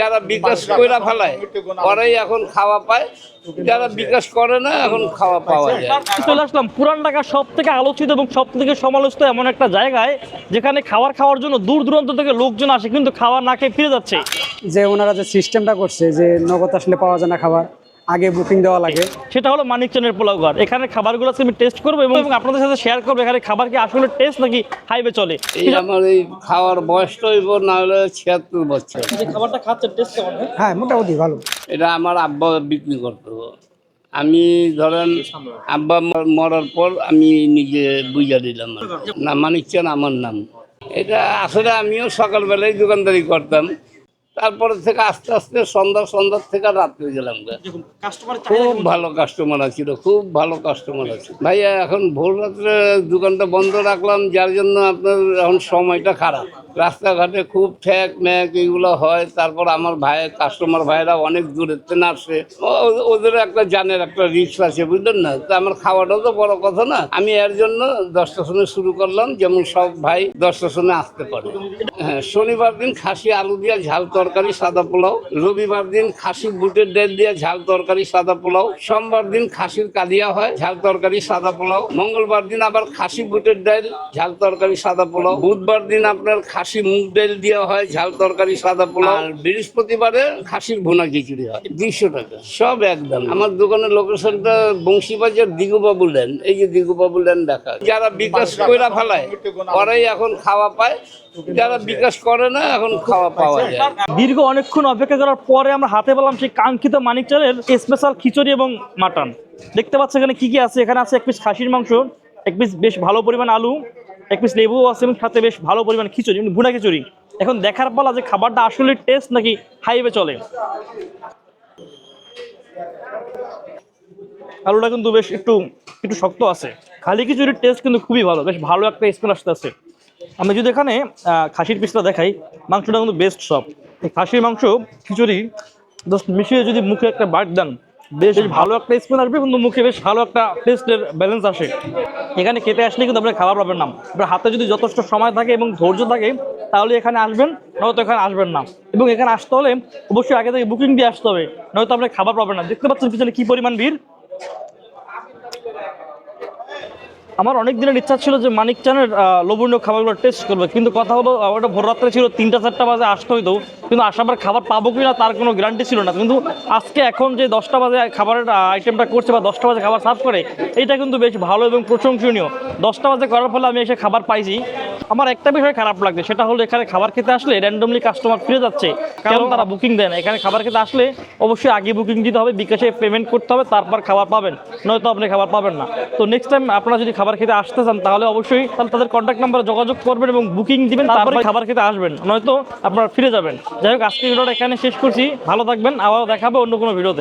যারা বিকাশ কইরা ফেলায় ওরাই এখন খাওয়া পায়। যারা বিকাশ করে না এখন খাওয়া পাওয়া যায়। চলে আসলাম পুরান ঢাকা সব থেকে আলোচিত এবং সব থেকে সমালোচিত এমন একটা জায়গায় যেখানে খাবার খাওয়ার জন্য দূর দূরান্ত থেকে লোকজন আসে কিন্তু খাওয়ার না খেয়ে ফিরে যাচ্ছে। যে ওনারা যে সিস্টেমটা করছে যে নগদ আসলে পাওয়া যায় না খাবার আগে বুকিং দেওয়া লাগে। সেটা হলো মানিকচন্দ্রের পোলাও ঘর। এখানে খাবারগুলো আজকে আমি টেস্ট করব এবং আপনাদের সাথে শেয়ার করব। এখানে খাবার কি আসলে টেস্ট নাকি হাইবে চলে? এই আমার এই খাওয়ার বয়সটা হইব না হলে ছিয়াত্তর বছর। যে খাবারটা খাচ্ছেন টেস্ট কেমন হ্যাঁ? মোটামুটি ভালো। এটা আমার আব্বা বিক্রি করতো। আমি ধরেন আব্বা মরার পর আমি নিজে বুঝা দিলাম। না মানিকচান আমার নাম। এটা আসলে আমিও সকালবেলায় দোকানদারি করতাম। তারপরে থেকে আস্তে আস্তে সন্ধ্যা সন্ধ্যার থেকে রাত্রে গেলাম খুব ভালো কাস্টমার আছিল খুব ভালো কাস্টমার আছে। ভাইয়া এখন ভোর রাত্রে দোকানটা বন্ধ রাখলাম যার জন্য আপনার এখন সময়টা খারাপ। রাস্তাঘাটে খুব ঠেক ম্যাক এগুলো হয়। তারপর আমার ভাই কাস্টমার ভাইরা অনেক দূরের থেকে আসে। ওদের একটা জানের একটা রিস্ক আছে, বুঝলেন না? তো আমার খাওয়াটাও তো বড় কথা না। আমি এর জন্য দশটা শুনে শুরু করলাম, যেমন সব ভাই দশটা শুনে আসতে পারে। হ্যাঁ শনিবার দিন খাসি আলু দিয়া ঝাল তরকারি, সাদা পোলাও। রবিবার দিন খাসি বুটের ডাল দিয়া ঝাল তরকারি, সাদা পোলাও। সোমবার দিন খাসির কালিয়া হয়, ঝাল তরকারি, সাদা পোলাও। মঙ্গলবার দিন আবার খাসি বুটের ডাল, ঝাল তরকারি, সাদা পোলাও। বুধবার দিন আপনার খাসি মুগ ডাল দেওয়া হয় ঝাল তরকারি সাদা পোলাও। আর বৃহস্পতিবারে খাসির ভুনা খিচুড়ি হয়। দুইশো টাকা। সব একদম। আমার দোকানের লোকেশনটা বংশীবাজার দিগুবাবু লেন এই যে দিগুবাবু লেন দেখা। যারা বিকাশ কইরা ফেলায় ওরাই এখন খাওয়া পায়। যারা বিকাশ করে না এখন খাওয়া পাওয়া যায়। দীর্ঘ অনেকক্ষণ অপেক্ষা করার পরে আমরা হাতে পেলাম সেই কাঙ্ক্ষিত মানিক চালের স্পেশাল খিচুড়ি এবং মাটন। দেখতে পাচ্ছ এখানে কি কি আছে? এখানে আছে এক পিস খাসির মাংস এক পিস বেশ ভালো পরিমাণ আলু এক পিস লেবু আছে এবং সাথে বেশ ভালো পরিমাণ খিচুড়ি মানে ভুনা খিচুড়ি। এখন দেখার পালা যে খাবারটা আসলে টেস্ট নাকি হাইবে চলে। আলুটা কিন্তু বেশ একটু একটু শক্ত আছে। খালি খিচুড়ির টেস্ট কিন্তু খুবই ভালো, বেশ ভালো একটা স্মেল আসতে আছে আমি যদি এখানে খাসির পিসটা দেখাই, মাংসটা কিন্তু বেস্ট সব। খাসির মাংস খিচুড়ি জাস্ট মিশিয়ে যদি মুখে একটা বাইট দেন বেশ ভালো একটা স্মেল আসবে, কিন্তু মুখে বেশ ভালো একটা টেস্টের ব্যালেন্স আসে। এখানে খেতে আসলে কিন্তু আপনি খাবার পাবেন না। আপনার হাতে যদি যথেষ্ট সময় থাকে এবং ধৈর্য থাকে, তাহলে এখানে আসবেন, নয়তো এখানে আসবেন না। এবং এখানে আসতে হলে অবশ্যই আগে থেকে বুকিং দিয়ে আসতে হবে, নয়তো আপনি খাবার পাবেন না। দেখতে পাচ্ছেন পিছনে কি পরিমাণ ভিড়? আমার অনেক দিনের ইচ্ছা ছিল যে মানিক চানের লবণীয় খাবারগুলো টেস্ট করবে, কিন্তু কথা হলো ওটা ভোর রাত্রে ছিল, তিনটা চারটা বাজে আসতে হইতো, কিন্তু আসার খাবার পাবো কিনা তার কোনো গ্যারান্টি ছিল না। কিন্তু আজকে এখন যে দশটা বাজে খাবারের আইটেমটা করছে বা দশটা বাজে খাবার সার্ভ করে এটা কিন্তু বেশ ভালো এবং প্রশংসনীয়। দশটা বাজে করার ফলে আমি এসে খাবার পাইছি। আমার একটা বিষয় খারাপ লাগছে সেটা হলো এখানে খাবার খেতে আসলে র্যান্ডমলি কাস্টমার ফিরে যাচ্ছে। কারণ তারা বুকিং দেয় না? এখানে খাবার খেতে আসলে অবশ্যই আগে বুকিং দিতে হবে বিকাশে পেমেন্ট করতে হবে তারপর খাবার পাবেন। নয়তো আপনি খাবার পাবেন না। তো নেক্সট টাইম আপনারা যদি খাবার খেতে আসতে চান তাহলে অবশ্যই তাহলে তাদের কন্ট্যাক্ট নাম্বারে যোগাযোগ করবেন এবং বুকিং দিবেন তারপরে খাবার খেতে আসবেন। নয়তো আপনারা ফিরে যাবেন। যাই হোক আজকে ভিডিওটা এখানে শেষ করছি। ভালো থাকবেন। আবারও দেখাবে অন্য কোনো ভিডিওতে।